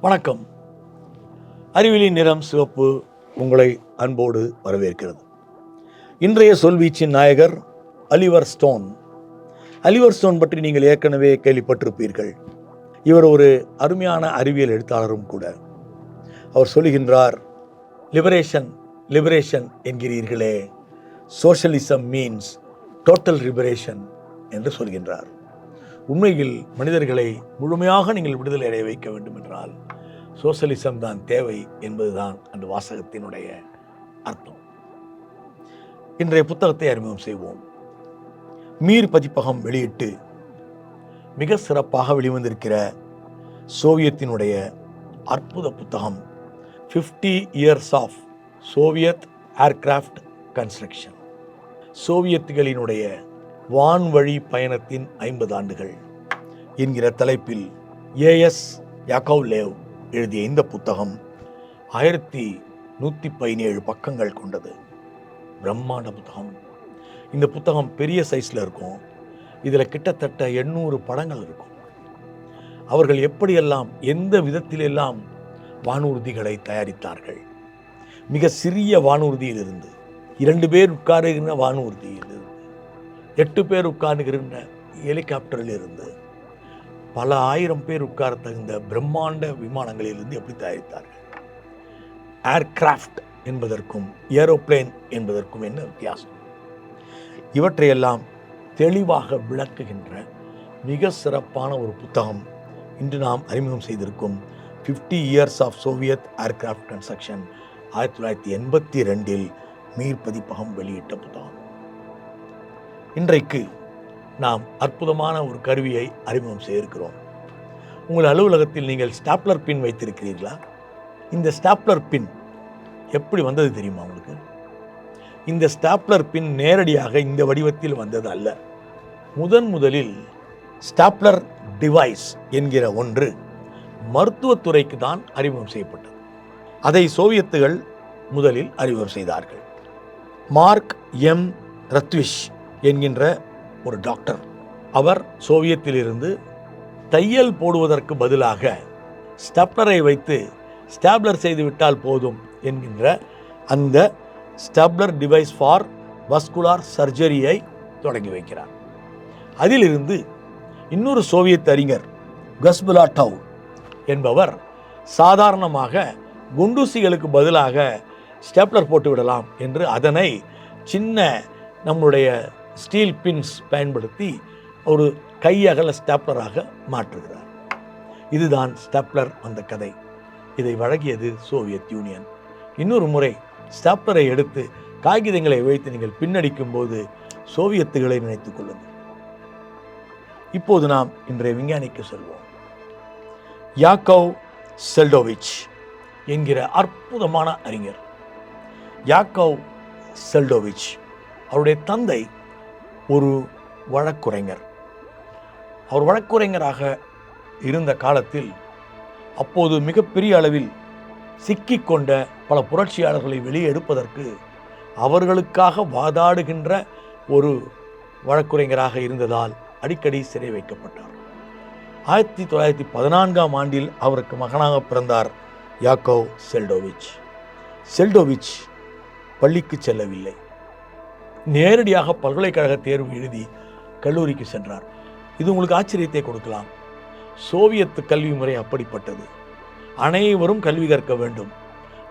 வணக்கம். அறிவியலின் நிறம் சிவப்பு உங்களை அன்போடு வரவேற்கிறது. இன்றைய சொல்வீச்சின் நாயகர் அலிவர் ஸ்டோன். அலிவர் ஸ்டோன் பற்றி நீங்கள் ஏற்கனவே கேள்விப்பட்டிருப்பீர்கள். இவர் ஒரு அருமையான அறிவியல் எழுத்தாளரும் கூட. அவர் சொல்லுகின்றார் லிபரேஷன் லிபரேஷன் என்கிறீர்களே. சோஷலிசம் மீன்ஸ் டோட்டல் லிபரேஷன் என்று சொல்கின்றார். உண்மையில் மனிதர்களை முழுமையாக நீங்கள் விடுதலை அடைய வைக்க வேண்டும் என்றால் சோசலிசம் தான் தேவை என்பதுதான் அந்த வாசகத்தினுடைய அர்த்தம். இன்றைய புத்தகத்தை அறிமுகம் செய்வோம். மீர் பதிப்பகம் வெளியிட்டு மிக சிறப்பாக வெளிவந்திருக்கிற சோவியத்தினுடைய அற்புத புத்தகம் 50 years of Soviet aircraft construction சோவியத்துகளினுடைய வான்வழி பயணத்தின் ஐம்பது ஆண்டுகள் என்கிற தலைப்பில் ஏஎஸ் யாக்கோவ்லேவ் எழுதிய இந்த புத்தகம் ஆயிரத்தி நூற்றி பதினேழு பக்கங்கள் கொண்டது. பிரம்மாண்ட புத்தகம். இந்த புத்தகம் பெரிய சைஸில் இருக்கும். இதில் கிட்டத்தட்ட எண்ணூறு படங்கள் இருக்கும். அவர்கள் எப்படியெல்லாம் எந்த விதத்திலெல்லாம் வானூர்திகளை தயாரித்தார்கள்? மிக சிறிய வானூர்தியிலிருந்து இரண்டு பேர் உட்காருகின்ற வானூர்தியிலிருந்து எட்டு பேர் உட்காருகின்ற ஹெலிகாப்டரில் இருந்து பல ஆயிரம் பேர் உட்கார தகுந்த பிரம்மாண்ட விமானங்களிலிருந்து எப்படி தயாரித்தார்கள்? ஏர்கிராஃப்ட் என்பதற்கும் ஏரோப்ளேன் என்பதற்கும் என்ன வித்தியாசம்? இவற்றையெல்லாம் தெளிவாக விளக்குகின்ற மிக சிறப்பான ஒரு புத்தகம் இன்று நாம் அறிமுகம் செய்திருக்கும் 50 years of Soviet aircraft construction ஆயிரத்தி தொள்ளாயிரத்தி எண்பத்தி ரெண்டில் மீர் பதிப்பகம் வெளியிட்ட புத்தகம். இன்றைக்கு நாம் அற்புதமான ஒரு கருவியை அறிமுகம் செய்திருக்கிறோம். உங்கள் அலுவலகத்தில் நீங்கள் ஸ்டாப்லர் பின் வைத்திருக்கிறீர்களா? இந்த ஸ்டாப்லர் பின் எப்படி வந்தது தெரியுமா உங்களுக்கு? இந்த ஸ்டாப்லர் பின் நேரடியாக இந்த வடிவத்தில் வந்தது அல்ல. முதன் முதலில் ஸ்டாப்லர் டிவைஸ் என்கிற ஒன்று மருத்துவத்துறைக்கு தான் அறிமுகம் செய்யப்பட்டது. அதை சோவியத்துகள் முதலில் அறிமுகம் செய்தார்கள். மார்க் எம் ரத்விஷ் என்கின்ற ஒரு டாக்டர் அவர் சோவியத்திலிருந்து தையல் போடுவதற்கு பதிலாக ஸ்டப்லரை வைத்து ஸ்டாப்லர் செய்துவிட்டால் போதும் என்கின்ற அந்த ஸ்டப்லர் டிவைஸ் ஃபார் வஸ்குலார் சர்ஜரியை தொடங்கி வைக்கிறார். அதிலிருந்து இன்னொரு சோவியத் அறிஞர் கஸ்புலாட்டவ் என்பவர் சாதாரணமாக குண்டூசிகளுக்கு பதிலாக ஸ்டேப்லர் போட்டு விடலாம் என்று அதனை சின்ன நம்முடைய ஸ்டீல் பின்ஸ் பயன்படுத்தி ஒரு கையகல ஸ்டாப்லராக மாற்றுகிறார். இதுதான் ஸ்டாப்லர் அந்த கதை. இதை வழங்கியது சோவியத் யூனியன். இன்னொரு முறை ஸ்டாப்லரை எடுத்து காகிதங்களை வைத்து நீங்கள் பின்னடிக்கும் போது சோவியத்துகளை நினைத்துக் கொள்ளுங்கள். இப்போது நாம் இன்றைய விஞ்ஞானிக்கு செல்வோம். யாக்கோவ் செல்டோவிச் என்கிற அற்புதமான அறிஞர். யாக்கோவ் செல்டோவிச் அவருடைய தந்தை ஒரு வழக்குரைஞர். அவர் வழக்குரைஞராக இருந்த காலத்தில் அப்போது மிகப்பெரிய அளவில் சிக்கிக்கொண்ட பல புரட்சியாளர்களை வெளியே எடுப்பதற்கு அவர்களுக்காக வாதாடுகின்ற ஒரு வழக்குரைஞராக இருந்ததால் அடிக்கடி சிறை வைக்கப்பட்டார். ஆயிரத்தி தொள்ளாயிரத்தி பதினான்காம் ஆண்டில் அவருக்கு மகனாக பிறந்தார் யாக்கோவ் செல்டோவிச். செல்டோவிச் பள்ளிக்கு செல்லவில்லை. நேரடியாக பல்கலைக்கழக தேர்வு எழுதி கல்லூரிக்கு சென்றார். இது உங்களுக்கு ஆச்சரியத்தை கொடுக்கலாம். சோவியத் கல்வி முறை அப்படிப்பட்டது. அனைவரும் கல்வி கற்க வேண்டும்.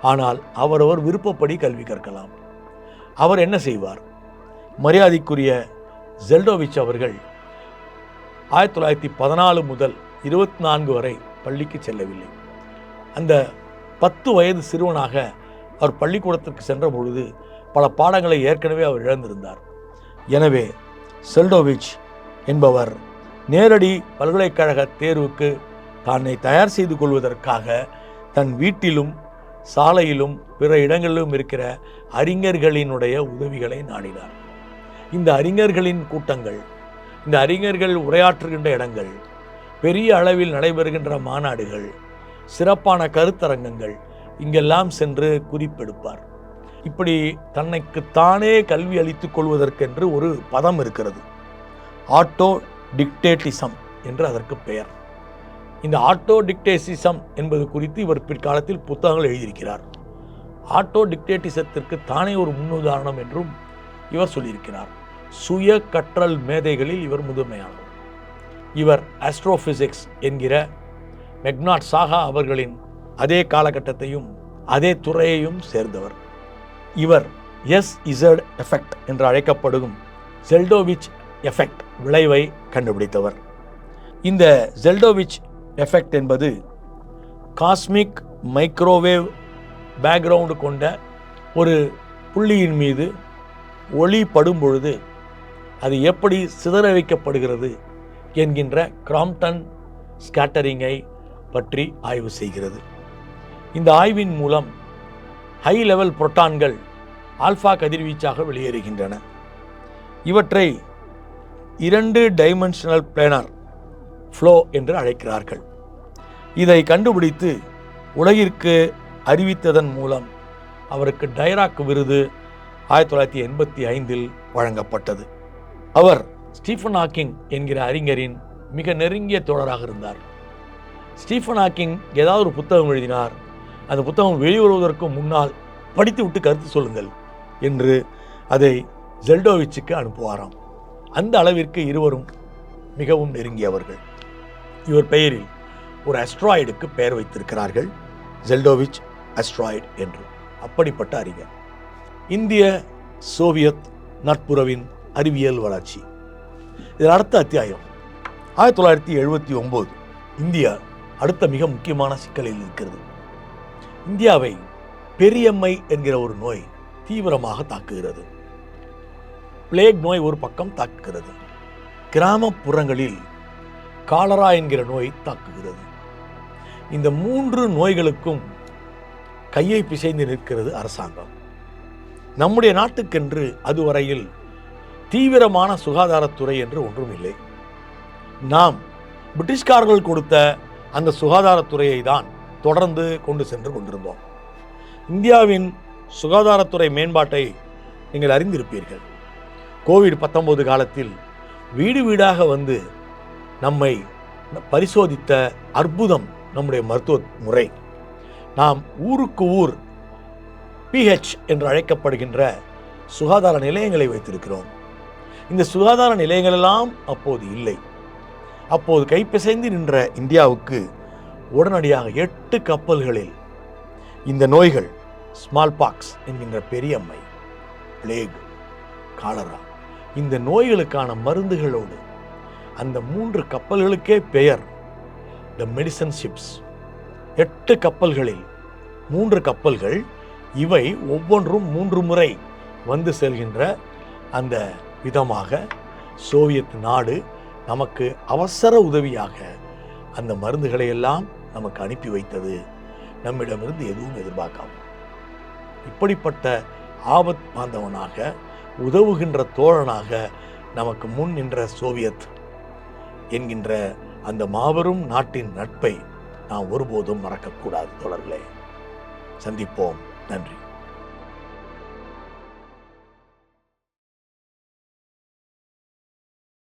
ஆனால் அவரவர் விருப்பப்படி கல்வி கற்கலாம். அவர் என்ன செய்வார்? மரியாதைக்குரிய ஜெல்டோவிச் அவர்கள் ஆயிரத்தி தொள்ளாயிரத்தி பதினாலு முதல் இருபத்தி நான்கு வரை பள்ளிக்கு செல்லவில்லை. அந்த பத்து வயது சிறுவனாக அவர் பள்ளிக்கூடத்திற்கு சென்ற பொழுது பல பாடங்களை ஏற்கனவே அவர் இழந்திருந்தார். எனவே செல்டோவிச் என்பவர் நேரடி பல்கலைக்கழக தேர்வுக்கு தன்னை தயார் செய்து கொள்வதற்காக தன் வீட்டிலும் சாலையிலும் பிற இடங்களிலும் இருக்கிற அறிஞர்களினுடைய உதவிகளை நாடினார். இந்த அறிஞர்களின் கூட்டங்கள் இந்த அறிஞர்கள் உரையாற்றுகின்ற இடங்கள் பெரிய அளவில் நடைபெறுகின்ற மாநாடுகள் சிறப்பான கருத்தரங்கங்கள் இங்கெல்லாம் சென்று குறிப்பெடுப்பார். இப்படி தன்னைக்கு தானே கல்வி அளித்துக் கொள்வதற்கென்று ஒரு பதம் இருக்கிறது. ஆட்டோ டிக்டேட்டிசம் என்று அதற்கு பெயர். இந்த ஆட்டோ டிக்டேசிசம் என்பது குறித்து இவர் பிற்காலத்தில் புத்தகங்கள் எழுதியிருக்கிறார். ஆட்டோ டிக்டேட்டிசத்திற்கு தானே ஒரு முன்னுதாரணம் என்றும் இவர் சொல்லியிருக்கிறார். சுய கற்றல் மேதைகளில் இவர் முதன்மையானவர். இவர் ஆஸ்ட்ரோஃபிசிக்ஸ் என்கிற மெக்னாட் சாகா அவர்களின் அதே காலகட்டத்தையும் அதே துறையையும் சேர்ந்தவர். இவர் எஸ் இசட் எஃபெக்ட் என்று அழைக்கப்படும் ஜெல்டோவிச் எஃபெக்ட் விளைவை கண்டுபிடித்தவர். இந்த ஜெல்டோவிச் எஃபெக்ட் என்பது காஸ்மிக் மைக்ரோவேவ் பேக்ரவுண்டு கொண்ட ஒரு புள்ளியின் மீது ஒளி படும் பொழுது அது எப்படி சிதற வைக்கப்படுகிறது என்கின்ற கிராம்டன் ஸ்கேட்டரிங்கை பற்றி ஆய்வு செய்கிறது. இந்த ஆய்வின் மூலம் ஹை லெவல் புரோட்டான்கள் ஆல்ஃபா கதிர்வீச்சாக வெளியேறுகின்றன. இவற்றை இரண்டு டைமென்ஷனல் பிளேனர் ஃப்ளோ என்று அழைக்கிறார்கள். இதை கண்டுபிடித்து உலகிற்கு அறிவித்ததன் மூலம் அவருக்கு டைராக் விருது ஆயிரத்தி தொள்ளாயிரத்தி எண்பத்தி ஐந்தில் வழங்கப்பட்டது. அவர் ஸ்டீஃபன் ஹாக்கிங் என்கிற அறிஞரின் மிக நெருங்கிய தோழராக இருந்தார். ஸ்டீஃபன் ஹாக்கிங் ஏதாவது ஒரு புத்தகம் எழுதினார். அந்த புத்தகம் வெளிவருவதற்கு முன்னால் படித்து விட்டு கருத்து சொல்லுங்கள் என்று அதை ஜெல்டோவிச்சுக்கு அனுப்புவாராம். அந்த அளவிற்கு இருவரும் மிகவும் நெருங்கியவர்கள். இவர் பெயரில் ஒரு அஸ்ட்ராய்டுக்கு பெயர் வைத்திருக்கிறார்கள். ஜெல்டோவிச் அஸ்ட்ராய்டு என்று. அப்படிப்பட்ட அறிஞர். இந்திய சோவியத் நட்புறவின் அறிவியல் வளர்ச்சி. இதில் அடுத்த அத்தியாயம். ஆயிரத்தி தொள்ளாயிரத்தி எழுபத்தி ஒம்பது இந்தியா அடுத்த மிக முக்கியமான சிக்கலில் இருக்கிறது இந்தியாவை பெரியம்மை என்கிற ஒரு நோய் தீவிரமாக தாக்குகிறது. பிளேக் நோய் ஒரு பக்கம் தாக்குகிறது. கிராமப்புறங்களில் காலரா என்கிற நோய் தாக்குகிறது. இந்த மூன்று நோய்களுக்கும் கையை பிசைந்து நிற்கிறது அரசாங்கம். நம்முடைய நாட்டுக்கென்று அதுவரையில் தீவிரமான சுகாதாரத்துறை என்று ஒன்றும் இல்லை. நாம் பிரிட்டிஷ்காரர்கள் கொடுத்த அந்த சுகாதாரத்துறையை தான் தொடர்ந்து கொண்டு சென்று கொண்டிருந்தோம். இந்தியாவின் சுகாதாரத்துறை மேம்பாட்டை நீங்கள் அறிந்திருப்பீர்கள். கோவிட் பத்தொன்பது காலத்தில் வீடு வீடாக வந்து நம்மை பரிசோதித்த அற்புதம் நம்முடைய மருத்துவ முறை. நாம் ஊருக்கு ஊர் பிஹெச் என்று அழைக்கப்படுகின்ற சுகாதார நிலையங்களை வைத்திருக்கிறோம். இந்த சுகாதார நிலையங்களெல்லாம் அப்போது இல்லை. அப்போது கைப்பிசைந்து நின்ற இந்தியாவுக்கு உடனடியாக எட்டு கப்பல்களில் இந்த நோய்கள் ஸ்மால் பாக்ஸ் என்கின்ற பெரியம்மை பிளேக் காலரா இந்த நோய்களுக்கான மருந்துகளோடு அந்த மூன்று கப்பல்களுக்கே பெயர் த மெடிசன் ஷிப்ஸ் எட்டு கப்பல்களில் மூன்று கப்பல்கள் இவை ஒவ்வொன்றும் மூன்று முறை வந்து செல்கின்ற அந்த விதமாக சோவியத் நாடு நமக்கு அவசர உதவியாக அந்த மருந்துகளை எல்லாம் நமக்கு அனுப்பி வைத்தது நம்மிடமிருந்து எதுவும் எதிர்பார்க்காம. இப்படிப்பட்ட ஆபத் பாந்தவனாக உதவுகின்ற தோழனாக நமக்கு முன் நின்ற சோவியத் என்கின்ற அந்த மாபெரும் நாட்டின் நட்பை நாம் ஒருபோதும் மறக்கக்கூடாது தொடர்களே சந்திப்போம். நன்றி.